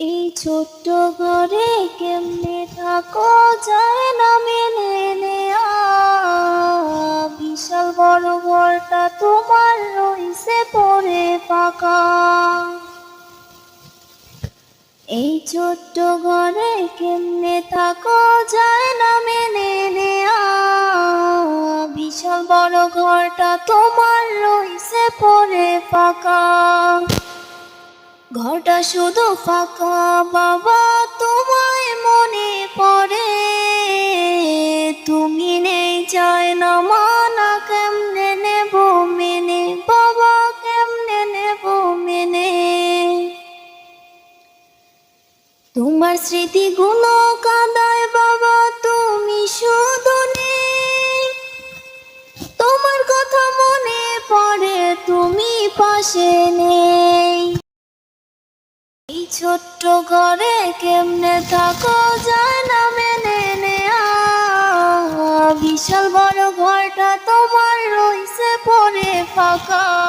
এই ছোট্ট ঘরে কেমনে থাকো যায় না মেনে বিশাল বড় ঘরটা তোমার রইছে পরে পাকা। এই ছোট্ট ঘরে কেমনে থাকো যায় না মেনে বিশাল বড় ঘরটা তোমার রইছে পরে ফাঁকা ঘরটা শুধু ফাঁকা, বাবা, তোমায় মনে পড়ে। তুমি নেই চায় না, মানা কেমনে নেব মেনে? বাবা, কেমনে নেব মেনে? তোমার স্মৃতিগুলো কাঁদায়, বাবা, তুমি শুধু নেই। তোমার কথা মনে পড়ে, তুমি পাশে নেই। ছোট্ট ঘরে কেমনে থাকো যায় না মেনে নেয়া। বিশাল বড় ঘরটা তোমার রইছে পরে ফাঁকা।